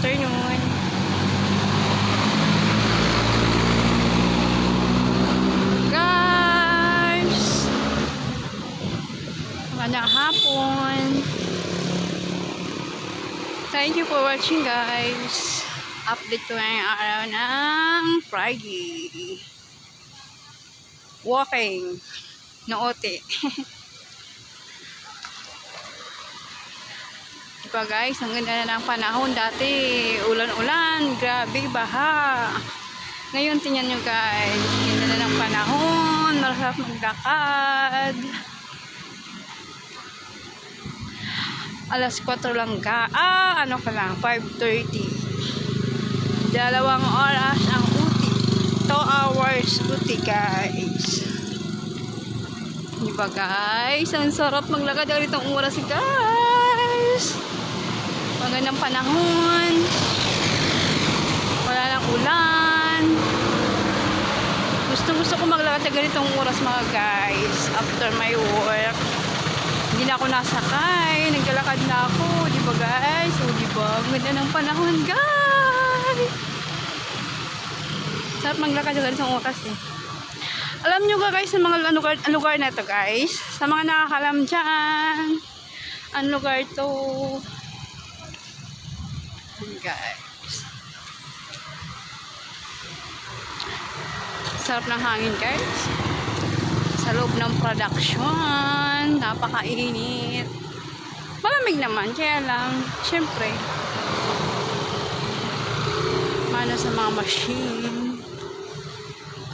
afternoon. Guys! Magandang hapon. Thank you for watching guys. Update ko ngayong araw ng Friday. Walking. Noote. Diba guys, ang ganda na ng panahon dati. Ulan-ulan, grabe, baha. Ngayon, tingnan nyo guys, ang ganda na ng panahon. Masarap maglakad. Alas 4 lang ka. Ah, ano ka lang, 5.30. Dalawang oras ang uti. 2 hours uti guys. Diba guys? Ang sarap maglakad dito ang oras guys. Magandang panahon. Wala lang ulan. Gusto gusto ko maglakad na ganitong oras mga guys. After my work. Hindi na ako nasakay. Naglalakad na ako. Di ba guys? O di ba? Ganda ng panahon guys. Sarap maglakad na ganitong oras eh. Alam nyo ba guys sa mga lugar, lugar na to guys? Sa mga nakakalam dyan. Ang lugar to. Ayan, Guys. Sarap ng hangin guys. Sa loob ng production. Napakainit. Malamig naman. Kaya lang, syempre. Mano sa mga machine.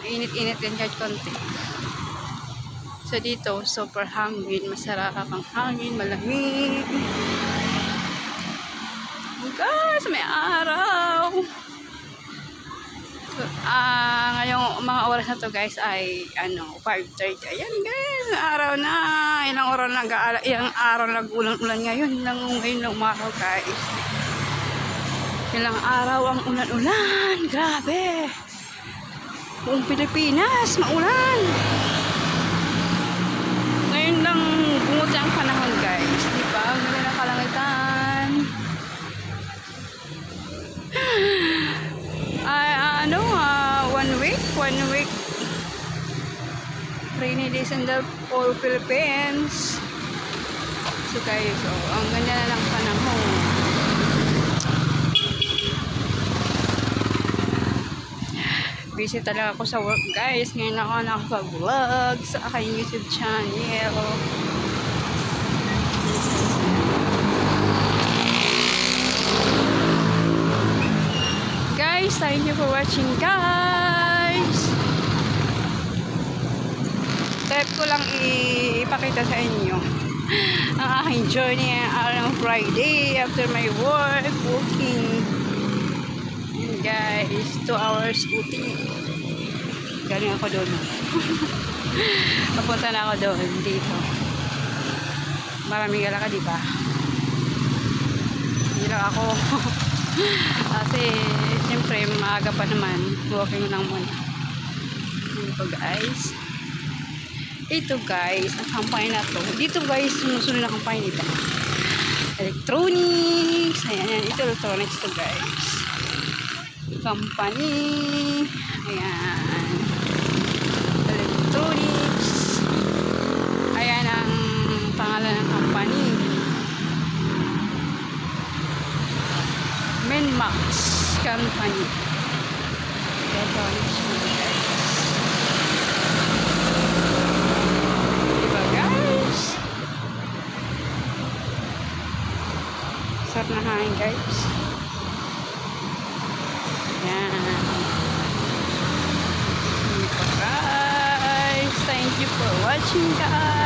Init-init din kahit konti. So dito, super hangin. Masarap ang hangin, malamig. Guys, may araw. Ah, ngayong mga oras na to guys ay ano, 5.30. Ayan guys, araw na. Ilang araw na nag ilang araw nag-ulan-ulan ngayon. Ilang ngayon lang umaraw guys. Ilang araw ang ulan-ulan. Grabe. Buong Pilipinas, maulan. Ngayon lang bungot ang panahon guys. Di ba? Ang Rainy days in the all Philippines. So guys, oh, ang ganda na ng panahon. busy talaga ako sa work guys ngayon ako nakapag-vlog sa aking youtube channel guys thank you for watching guys type ko lang ipakita sa inyo ang aking journey araw Friday after my work working Yun guys, 2 hours uti. Galing ako doon. Papunta na ako doon, dito. Maraming gala ka, di ba? Hindi lang ako. Kasi, siyempre, maaga pa naman. Walking lang muna. Guys. Ito guys, ang kampanya na to. Dito guys, sumusunod na kampanya nila. Electronics. Ayan, yan. Ito electronics to guys company. Ayan. Electronics. Ayan ang pangalan ng company. Menmax Company. Electronics mga guys. Diba guys? Sarap na hangin guys. Yan. Guys. Thank you for watching, guys.